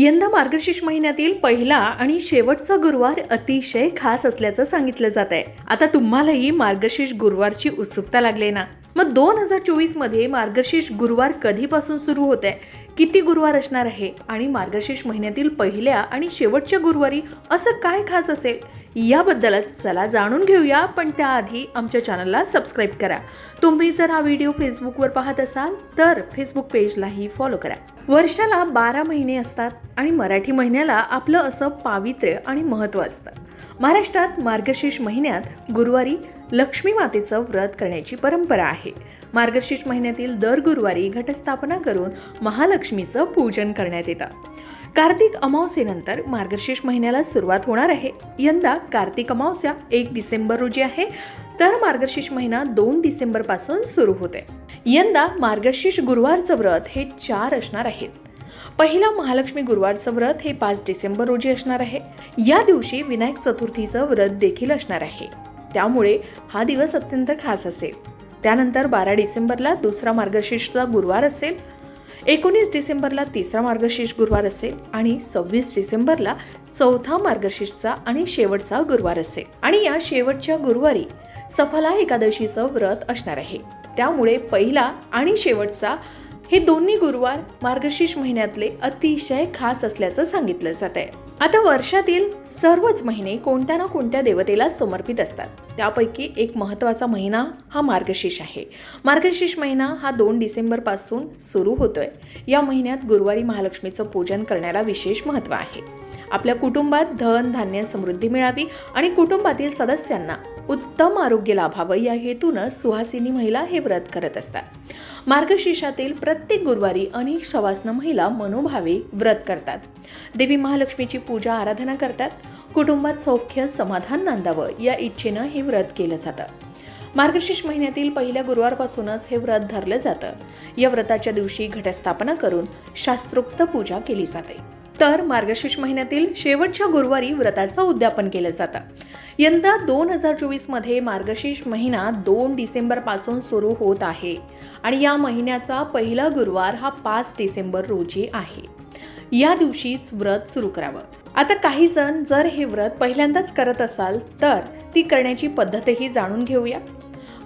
यंदा मार्गशीर्ष महिन्यातील पहिला आणि शेवटचा गुरुवार अतिशय खास असल्याचं सांगितलं जात आहे आता तुम्हालाही मार्गशीर्ष गुरुवारची उत्सुकता लागली ना? मग दोन हजार चोवीसमध्ये मार्गशीर्ष गुरुवार कधीपासून सुरू होत आहे किती गुरुवार असणार आहे? आणि मार्गशीर्ष महिन्यातील पहिल्या आणि शेवटच्या गुरुवारी असं काय खास असेल? याबद्दलच चला जाणून घेऊया पण त्याआधी आमच्या चॅनलला सबस्क्राईब करा. तुम्ही जर हा व्हिडिओ फेसबुकवर पाहत असाल तर फेसबुक पेजलाही फॉलो करा. वर्षाला बारा महिने असतात आणि मराठी महिन्याला आपलं असं पावित्र्य आणि महत्त्व असतं. महाराष्ट्रात मार्गशीर्ष महिन्यात गुरुवारी लक्ष्मी मातेचं व्रत करण्याची परंपरा आहे. मार्गशीर्ष महिन्यातील दर गुरुवारी घटस्थापना करून महालक्ष्मीचं पूजन करण्यात येतं. कार्तिक अमावस्येनंतर मार्गशीर्ष महिन्याला सुरुवात होणार आहे. यंदा कार्तिक अमावस्या एक डिसेंबर रोजी आहे तर मार्गशीर्ष महिना दोन डिसेंबरपासून सुरू होते यंदा मार्गशीर्ष गुरुवारचं व्रत हे चार असणार आहेत. पहिला महालक्ष्मी गुरुवारचं व्रत हे पाच डिसेंबर रोजी असणार आहे. या दिवशी विनायक चतुर्थीचं व्रत देखील असणार आहे. त्यामुळे हा दिवस अत्यंत खास असेल. त्यानंतर बारा डिसेंबरला दुसरा मार्गशीर्षचा गुरुवार असेल एकोणीस डिसेंबरला तिसरा मार्गशीर्ष गुरुवार असेल आणि सव्वीस डिसेंबरला चौथा मार्गशीर्षचा आणि शेवटचा गुरुवार असेल. आणि या शेवटच्या गुरुवारी सफला एकादशीचं व्रत असणार आहे. त्यामुळे पहिला आणि शेवटचा हे दोन्ही गुरुवार मार्गशीर्ष महिन्यातले अतिशय खास असल्याचं सांगितलं जात आहे आता वर्षातील सर्वच महिने कोणत्या ना कोणत्या देवतेला समर्पित असतात. त्यापैकी एक महत्त्वाचा महिना हा मार्गशीर्ष आहे. मार्गशीर्ष महिना हा दोन डिसेंबरपासून सुरू होतोय. या महिन्यात गुरुवारी महालक्ष्मीचं पूजन करण्याला विशेष महत्त्व आहे. आपल्या कुटुंबात धन धान्य समृद्धी मिळावी आणि कुटुंबातील सदस्यांना उत्तम आरोग्य लाभावं या हेतूनं सुहासिनी महिला हे व्रत करत असतात. मार्गशीर्षातील प्रत्येक गुरुवारी अनेक सवासनं महिला मनोभावे व्रत करतात. देवी महालक्ष्मीची पूजा आराधना करतात. कुटुंबात सौख्य समाधान नांदावं या इच्छेनं हे व्रत केलं जातं. मार्गशीर्ष महिन्यातील पहिल्या गुरुवारपासूनच हे व्रत धरलं जातं. या व्रताच्या दिवशी घटस्थापना करून शास्त्रोक्त पूजा केली जाते. तर मार्गशीर्ष महिन्यातील शेवटच्या गुरुवारी व्रताचं उद्यापन केलं जातं. यंदा दोन हजार चोवीसमध्ये मार्गशीर्ष महिना दोन डिसेंबरपासून सुरू होत आहे. आणि या महिन्याचा पहिला गुरुवार हा पाच डिसेंबर रोजी आहे. या दिवशीच व्रत सुरू करावं. आता काही जण जर हे व्रत पहिल्यांदाच करत असाल तर ती करण्याची पद्धतही जाणून घेऊया.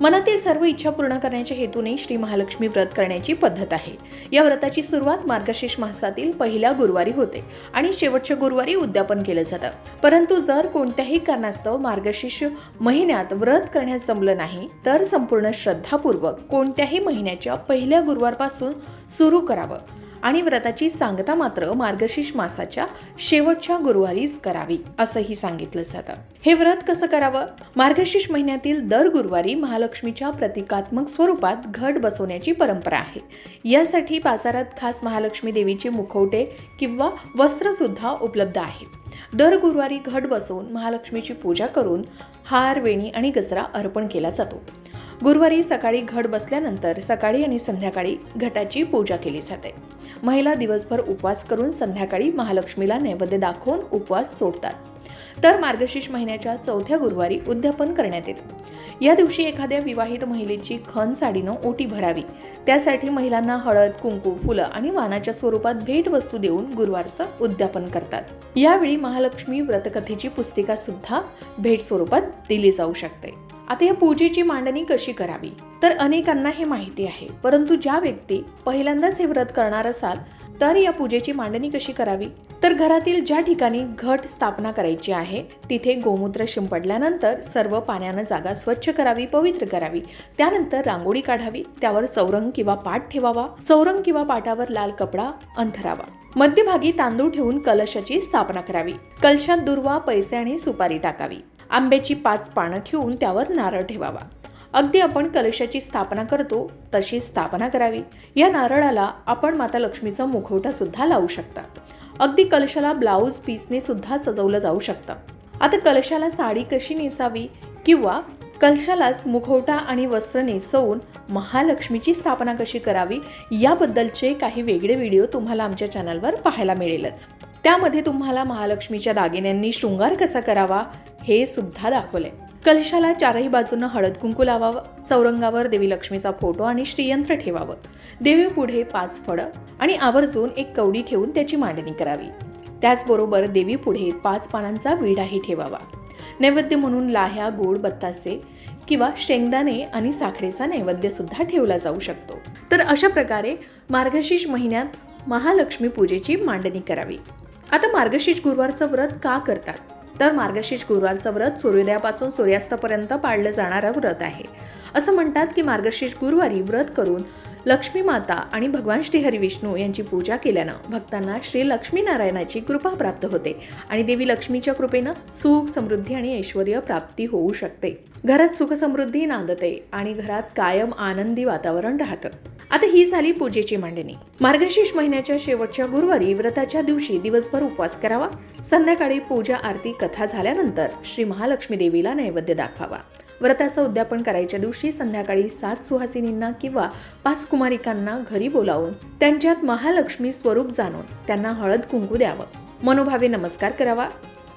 मनातील सर्व इच्छा पूर्ण करण्याच्या हेतूने श्री महालक्ष्मी व्रत करण्याची पद्धत आहे. या व्रताची सुरुवात मार्गशीर्ष मासातील पहिल्या गुरुवारी होते आणि शेवटच्या गुरुवारी उद्यापन केलं जातं. परंतु जर कोणत्याही कारणास्तव मार्गशीर्ष महिन्यात व्रत करण्यास जमलं नाही तर संपूर्ण श्रद्धापूर्वक कोणत्याही महिन्याच्या पहिल्या गुरुवारपासून सुरू करावं. आणि व्रताची सांगता मात्र मार्गशीर्ष मासाच्या शेवटच्या गुरुवारीच करावी असंही सांगितलं जातं. हे व्रत कसं करावं? मार्गशीर्ष महिन्यातील दर गुरुवारी महालक्ष्मीच्या प्रतिकात्मक स्वरूपात घट बसवण्याची परंपरा आहे. यासाठी बाजारात खास महालक्ष्मी देवीचे मुखवटे किंवा वस्त्र सुद्धा उपलब्ध आहेत. दर गुरुवारी घट बसवून महालक्ष्मीची पूजा करून हार वेणी आणि गजरा अर्पण केला जातो. गुरुवारी सकाळी घट बसल्यानंतर सकाळी आणि संध्याकाळी घटाची पूजा केली जाते. महिला दिवसभर उपवास करून संध्याकाळी महालक्ष्मीला नैवेद्य दाखवून उपवास सोडतात. तर मार्गशीर्ष महिन्याच्या चौथ्या गुरुवारी उद्यापन करण्यात येते. या दिवशी एखाद्या विवाहित महिलेची खण साडीनं ओटी भरावी. त्यासाठी महिलांना हळद कुंकू फुलं आणि वानाच्या स्वरूपात भेटवस्तू देऊन गुरुवारचं उद्यापन करतात. यावेळी महालक्ष्मी व्रतकथेची पुस्तिका सुद्धा भेट स्वरूपात दिली जाऊ शकते. आता या पूजेची मांडणी कशी करावी? तर अनेकांना हे माहिती आहे. परंतु ज्या व्यक्ती पहिल्यांदाच हे व्रत करणार असाल तर या पूजेची मांडणी कशी करावी? तर घरातील ज्या ठिकाणी घट स्थापना करायची आहे तिथे गोमूत्र शिंपडल्यानंतर सर्व पाण्यानं जागा स्वच्छ करावी पवित्र करावी. त्यानंतर रांगोळी काढावी त्यावर चौरंग किंवा पाट ठेवावा चौरंग किंवा पाटावर लाल कपडा अंथरावा. मध्यभागी तांदूळ ठेवून कलशाची स्थापना करावी. कलशात दुर्वा पैसे आणि सुपारी टाकावी. आंब्याची पाच पानं घेऊन त्यावर नारळ ठेवावा. अगदी आपण कलशाची स्थापना करतो तशी स्थापना करावी. या नारळाला आपण माता लक्ष्मीचा मुखवटा सुद्धा लावू शकता. अगदी कलशाला ब्लाऊज पीसने सुद्धा सजवलं जाऊ शकतं. आता कलशाला साडी कशी नेसावी किंवा कलशालाच मुखवटा आणि वस्त्र नेसवून महालक्ष्मीची स्थापना कशी करावी याबद्दलचे काही वेगळे व्हिडिओ तुम्हाला आमच्या चॅनलवर पाहायला मिळेलच. त्यामध्ये तुम्हाला महालक्ष्मीच्या दागिन्यांनी शृंगार कसा करावा हे सुद्धा दाखवले. कलशाला चारही बाजूनं हळद कुंकू लावावं चौरंगावर देवी लक्ष्मीचा फोटो आणि श्रीयंत्र ठेवावं. देवी पुढे पाच फळं आणि आवर्जून एक कवडी ठेवून त्याची मांडणी करावी. त्याचबरोबर देवी पुढे पाच पानांचा विडाही ठेवावा. नैवेद्य म्हणून लाह्या गोड बत्तासे किंवा शेंगदाणे आणि साखरेचा नैवेद्य सुद्धा ठेवला जाऊ शकतो. तर अशा प्रकारे मार्गशीर्ष महिन्यात महालक्ष्मी पूजेची मांडणी करावी. आता मार्गशीर्ष गुरुवारचं व्रत का करतात? तर मार्गशीर्ष गुरुवारचं व्रत सूर्योदयापासून सूर्यास्तापर्यंत पाळलं जाणारं व्रत आहे. असं म्हणतात की मार्गशीर्ष गुरुवारी व्रत करून लक्ष्मी माता आणि भगवान श्रीहरी विष्णू यांची पूजा केल्यानं भक्तांना श्री लक्ष्मीनारायणाची कृपा प्राप्त होते आणि देवी लक्ष्मीच्या कृपेनं सुख समृद्धी आणि ऐश्वर प्राप्ती होऊ शकते. घरात सुखसमृद्धी नांदते आणि घरात कायम आनंदी वातावरण राहतं. आता ही झाली पूजेची मांडणी. मार्गशीर्ष महिन्याच्या शेवटच्या गुरुवारी व्रताच्या दिवशी दिवसभर उपवास करावा. संध्याकाळी पूजा आरती कथा झाल्यानंतर श्री महालक्ष्मी देवीला नैवेद्य दाखवावा. व्रताचं उद्यापन करायच्या दिवशी संध्याकाळी सात सुहासिनींना किंवा पाच कुमारिकांना घरी बोलावून त्यांच्यात महालक्ष्मी स्वरूप जाणून त्यांना हळद कुंकू द्यावं. मनोभावे नमस्कार करावा.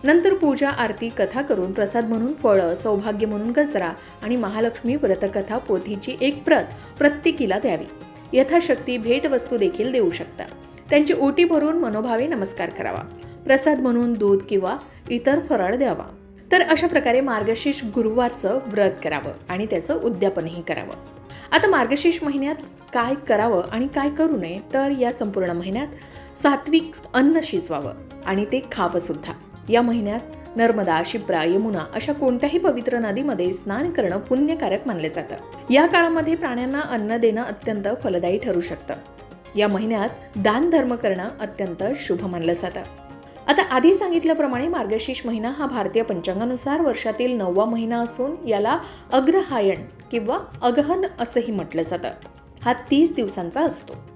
नंतर पूजा आरती कथा करून प्रसाद म्हणून फळं सौभाग्य म्हणून गजरा आणि महालक्ष्मी व्रतकथा पोथीची एक प्रत प्रत्येकीला द्यावी. यथाशक्ती भेटवस्तू देखील देऊ शकता. त्यांची ओटी भरून मनोभावे नमस्कार करावा. प्रसाद म्हणून दूध किंवा इतर फराळ द्यावा. तर अशा प्रकारे मार्गशीर्ष गुरुवारचं व्रत करावं आणि त्याचं उद्यापनही करावं. आता मार्गशीर्ष महिन्यात काय करावं आणि काय करू नये तर या संपूर्ण महिन्यात सात्विक अन्न शिजवावं आणि ते खावं सुद्धा. या महिन्यात नर्मदा शिप्रा यमुना अशा कोणत्याही पवित्र नदीमध्ये स्नान करणं पुण्यकारक मानले जातं. या काळामध्ये प्राण्यांना अन्न देणं अत्यंत फलदायी ठरू शकतं. या महिन्यात दान धर्म करणं अत्यंत शुभ मानलं जातं. आता आधी सांगितल्याप्रमाणे मार्गशीर्ष महिना हा भारतीय पंचांगानुसार वर्षातील नववा महिना असून याला अग्रहायण किंवा अगहन असंही म्हटलं जातं. हा तीस दिवसांचा असतो.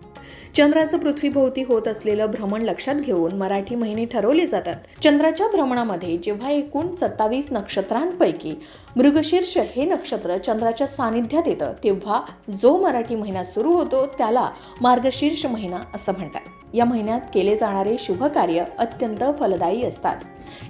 चंद्राचं पृथ्वीभोवती होत असलेलं भ्रमण लक्षात घेऊन मराठी महिने ठरवले जातात. चंद्राच्या भ्रमणामध्ये जेव्हा एकूण सत्तावीस नक्षत्रांपैकी मृगशीर्ष हे नक्षत्र चंद्राच्या सानिध्यात येतं तेव्हा जो मराठी महिना सुरू होतो त्याला मार्गशीर्ष महिना असं म्हणतात. या महिन्यात केले जाणारे शुभ कार्य अत्यंत फलदायी असतात.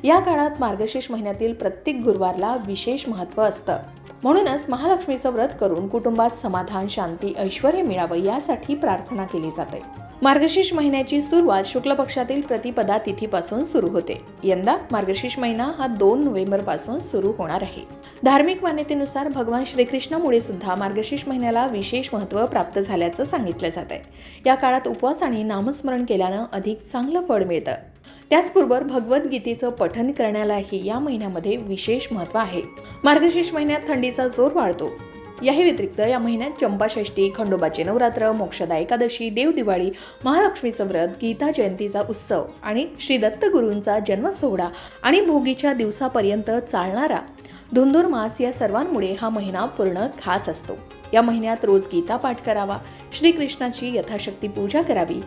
या काळात मार्गशीर्ष महिन्यातील प्रत्येक गुरुवारला विशेष महत्त्व असतं. म्हणूनच महालक्ष्मीचं व्रत करून कुटुंबात समाधान शांती ऐश्वर मिळावं यासाठी प्रार्थना केली जाते. मार्गशीर्ष महिन्याची सुरुवात शुक्ल पक्षातील प्रतिपदा तिथीपासून सुरू होते. यंदा मार्गशीर्ष महिना हा दोन नोव्हेंबरपासून सुरू होणार आहे. धार्मिक मान्यतेनुसार भगवान श्रीकृष्णामुळे सुद्धा मार्गशीर्ष महिन्याला विशेष महत्त्व प्राप्त झाल्याचं सांगितलं जात आहे या काळात उपवास आणि नामस्मरण केल्यानं अधिक चांगलं फळ मिळतं. त्याचबरोबर भगवद्गीतेचं पठन करण्यालाही या महिन्यामध्ये विशेष महत्त्व आहे. मार्गशीर्ष महिन्यात थंडीचा जोर वाढतो. याही व्यतिरिक्त या महिन्यात चंपाषष्ठी खंडोबाचे नवरात्र मोक्षदा एकादशी देव दिवाळी महालक्ष्मीचं व्रत गीता जयंतीचा उत्सव आणि श्री दत्तगुरूंचा जन्म सोहळा आणि भोगीच्या दिवसापर्यंत चालणारा धुंदुरमास या सर्वांमुळे हा महिना पूर्ण खास असतो. या महिन्यात रोज गीता पाठ करावा श्रीकृष्णाची यथाशक्ती पूजा करावी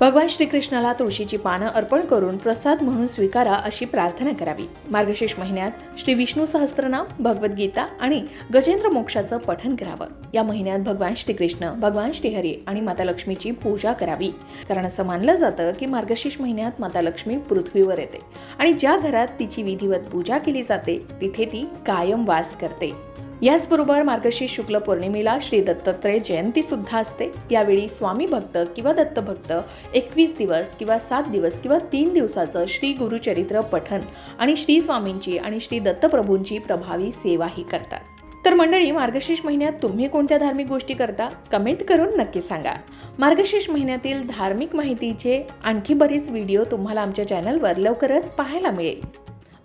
भगवान श्रीकृष्णाला तुळशीची पानं अर्पण करून प्रसाद म्हणून स्वीकारा अशी प्रार्थना करावी. मार्गशीर्ष महिन्यात श्री विष्णू सहस्त्रनाम भगवद्गीता आणि गजेंद्र मोक्षाचं पठन करावं. या महिन्यात भगवान श्रीकृष्ण भगवान श्रीहरी आणि माता लक्ष्मीची पूजा करावी. कारण असं मानलं जातं की मार्गशीर्ष महिन्यात माता लक्ष्मी पृथ्वीवर येते आणि ज्या घरात तिची विधिवत पूजा केली जाते तिथे ती कायम वास करते. याचबरोबर मार्गशीर्ष शुक्ल पौर्णिमेला श्री दत्तात्रय जयंती सुद्धा असते. यावेळी स्वामी भक्त किंवा दत्तभक्त एकवीस दिवस किंवा सात दिवस किंवा तीन दिवसाचं श्री गुरुचरित्र पठन आणि श्री स्वामींची आणि श्री दत्तप्रभूंची प्रभावी सेवाही करतात. तर मंडळी मार्गशीर्ष महिन्यात तुम्ही कोणत्या धार्मिक गोष्टी करता? कमेंट करून नक्की सांगा. मार्गशीर्ष महिन्यातील धार्मिक माहितीचे आणखी बरेच व्हिडिओ तुम्हाला आमच्या चॅनलवर लवकरच पाहायला मिळेल.